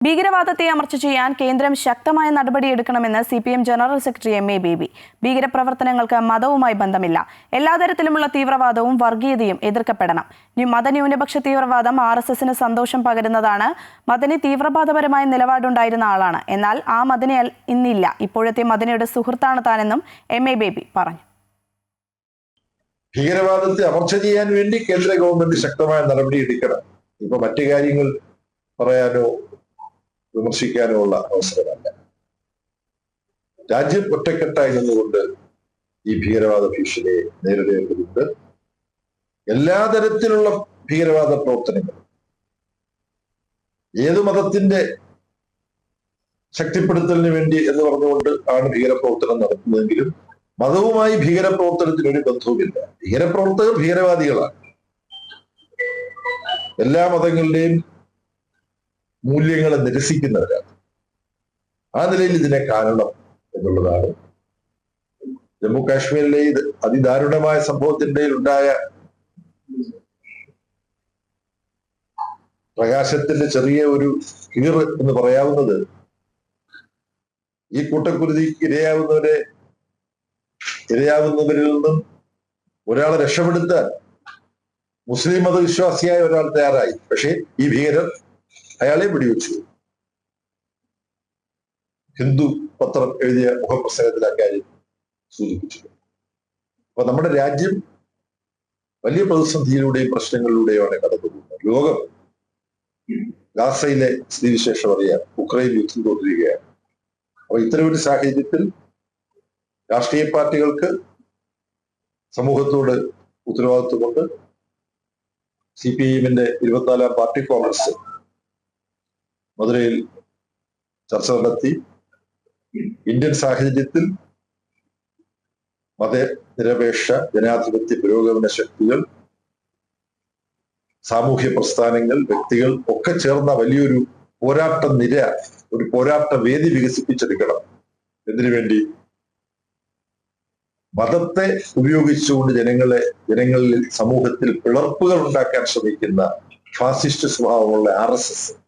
ഭീകരവാദത്തെ അമർച്ച ചെയ്യാൻ കേന്ദ്രം ശക്തമായ നടപടിയെടുക്കണമെന്ന് C P M general secretary M A Baby. ഭീകരപ്രവർത്തനങ്ങൾക്ക് മതവുമായി ബന്ധമില്ല. എല്ലാ തരത്തിലുമുള്ള തീവ്രവാദവും വർഗീയതയും എതിർക്കപ്പെടണം. മതന്യൂനപക്ഷ തീവ്രവാദം ആർ എസ് എസിന് സന്തോഷം പകരുന്നതാണ്. മദനി തീവ്രവാദപരമായ നിലപാടുണ്ടായിരുന്ന ആളാണ്. എന്നാൽ ആ മദനി ഇന്നില്ല. ഇപ്പോഴത്തെ മദനിയുടെ സുഹൃത്താണ് താനെന്നും എം എ ബേബി പറഞ്ഞു. ഭീകരവാദത്തെ അമർച്ച ചെയ്യാൻ വേണ്ടി കേന്ദ്ര ഗവൺമെന്റ് ശക്തമായ നടപടി എടുക്കണം. ഇപ്പൊ മറ്റു കാര്യങ്ങൾ പറയാനോ വിമർശിക്കാനോ ഉള്ള അവസരമല്ല. രാജ്യം ഒറ്റക്കെട്ടായി നിന്നുകൊണ്ട് ഈ ഭീകരവാദ ഭീഷണിയെ നേരിടേണ്ടതുണ്ട്. എല്ലാ തരത്തിലുള്ള ഭീകരവാദ പ്രവർത്തനങ്ങൾ ഏത് മതത്തിന്റെ ശക്തിപ്പെടുത്തലിന് വേണ്ടി എന്ന് പറഞ്ഞുകൊണ്ട് ആണ് ഭീകരപ്രവർത്തനം നടത്തുന്നതെങ്കിലും മതവുമായി ഭീകരപ്രവർത്തനത്തിന് ഒരു ബന്ധവുമില്ല. ഭീകരപ്രവർത്തകർ ഭീകരവാദികളാണ്. എല്ലാ മതങ്ങളുടെയും മൂല്യങ്ങളെ നിരസിക്കുന്നവരാണ്. ആ നിലയിൽ ഇതിനെ കാണണം എന്നുള്ളതാണ്. ജമ്മു കാശ്മീരിലെ ഇത് അതിദാരുണമായ സംഭവത്തിന്റെ ഉണ്ടായ പ്രകാശത്തിന്റെ ചെറിയ ഒരു കീർ എന്ന് പറയാവുന്നത് ഈ കൂട്ടക്കുരുതിക്ക് ഇരയാവുന്നവരെ ഇരയാവുന്നവരിൽ നിന്നും ഒരാളെ രക്ഷപ്പെടുത്താൻ മുസ്ലിം മതവിശ്വാസിയായ ഒരാൾ തയ്യാറായി. പക്ഷേ ഈ ഭീകരർ അയാളെ വെടിവെച്ചു. ഹിന്ദു പത്രം എഴുതിയ മുഖപ്രസംഗത്തിൽ അക്കാര്യം സൂചിപ്പിച്ചു. അപ്പൊ നമ്മുടെ രാജ്യം വലിയ പ്രതിസന്ധിയിലൂടെയും പ്രശ്നങ്ങളിലൂടെയുമാണ് കടന്നു പോകുന്നത് ലോകം ഗാസയിലെ സ്ഥിതിവിശേഷം അറിയാം. ഉക്രൈൻ യുദ്ധം തുടരുകയാണ്. അപ്പൊ ഇത്തരമൊരു സാഹചര്യത്തിൽ രാഷ്ട്രീയ പാർട്ടികൾക്ക് സമൂഹത്തോട് ഉത്തരവാദിത്വമുണ്ട് സി പി ഐ എമ്മിന്റെ ഇരുപത്തിനാലാം പാർട്ടി കോൺഗ്രസ് മധുരയിൽ ചർച്ച നടത്തി ഇന്ത്യൻ സാഹചര്യത്തിൽ മതനിരപേക്ഷ ജനാധിപത്യ പുരോഗമന ശക്തികൾ സാമൂഹ്യ പ്രസ്ഥാനങ്ങൾ വ്യക്തികൾ ഒക്കെ ചേർന്ന വലിയൊരു പോരാട്ട നിര ഒരു പോരാട്ട വേദി വികസിപ്പിച്ചെടുക്കണം. എന്തിനു വേണ്ടി? മതത്തെ ഉപയോഗിച്ചുകൊണ്ട് ജനങ്ങളെ ജനങ്ങളിൽ സമൂഹത്തിൽ പിളർപ്പുകൾ ഉണ്ടാക്കാൻ ശ്രമിക്കുന്ന ഫാസിസ്റ്റ് സ്വഭാവമുള്ള ആർ എസ് എസ്.